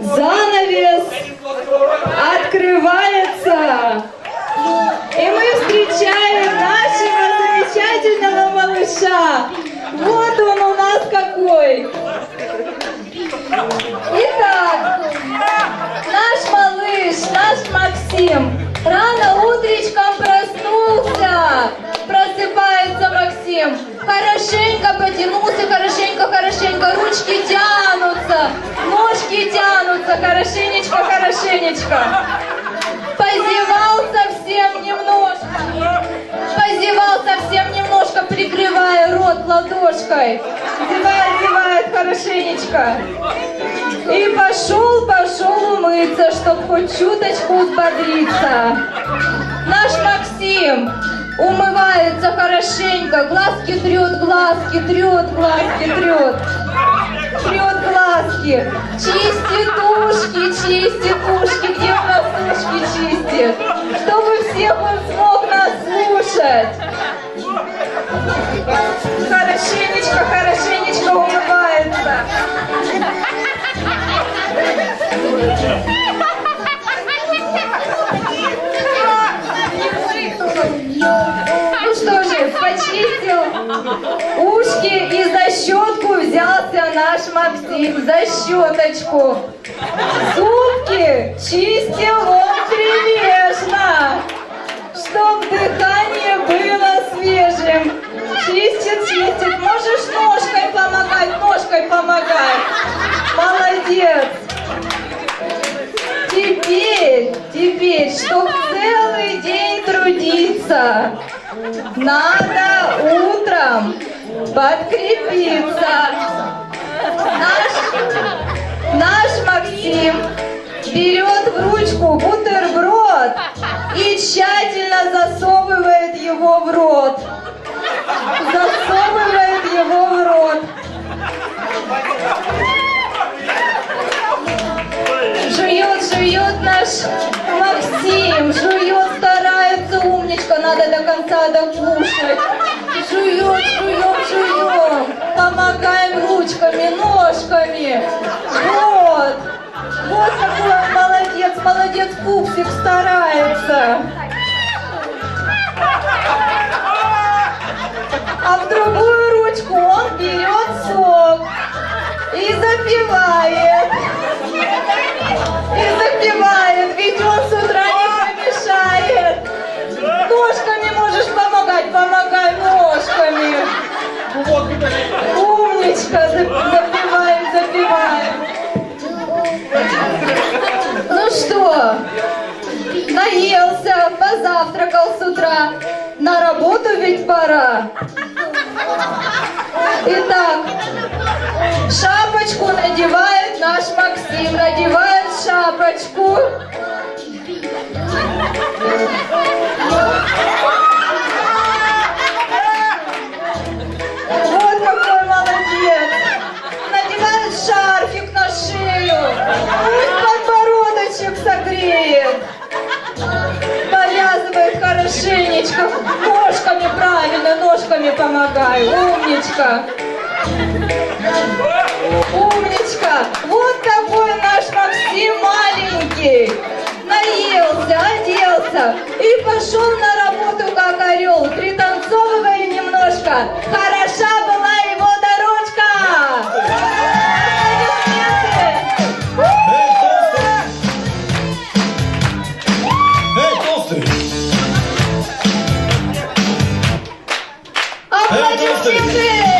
занавес открывается. И мы встречаем нашего замечательного малыша. Вот он у нас какой. Итак, наш малыш, наш Максим, рано утречком проснулся. Просыпается Максим. Хорошенько потянулся, хорошенько, хорошенько. Ручки тянутся, ножки тянутся. Хорошенечко, хорошенечко. Позевал совсем немножко. Позевал совсем немножко, прикрывая рот ладошкой. Зевает, зевает хорошенечко. И пошел, пошел умыться, чтоб хоть чуточку взбодриться. Наш Максим умывается хорошенько, глазки трет, глазки трет, глазки трет. Трет глазки, чистит ушки, чистит ушки, где просушки чистит, чтобы всех он смог нас слушать. Хорошенечко, хорошенечко умывается. Ну что же, почистил ушки и за щетку взялся наш Максим за щеточку. Зубки чистил он прилежно, чтоб дыхание было свежим. Чистит, чистит. Можешь ножкой помогать, ножкой помогать. Молодец. Теперь, теперь, чтоб целый день трудиться, надо утром подкрепиться. Наш, наш Максим берет в ручку бутерброд и тщательно засовывает его в рот. Засовывает его в рот. Жует, жует наш Максим, жует, старается, умничка, надо до конца докушать. Старается. А в другую ручку он берет сок и запивает. И запивает, ведь он с утра не помешает. Ножками можешь помогать, помогай ножками. Умничка, зап- запиваем, запиваем. Ну что, позавтракал с утра. На работу ведь пора. Итак, хорошенечко. Ножками правильно, ножками помогай. Умничка. Умничка! Вот такой наш Максим маленький! Наелся, оделся и пошел на работу как орел, пританцовывая немножко. Хороша Vamos, Adilson!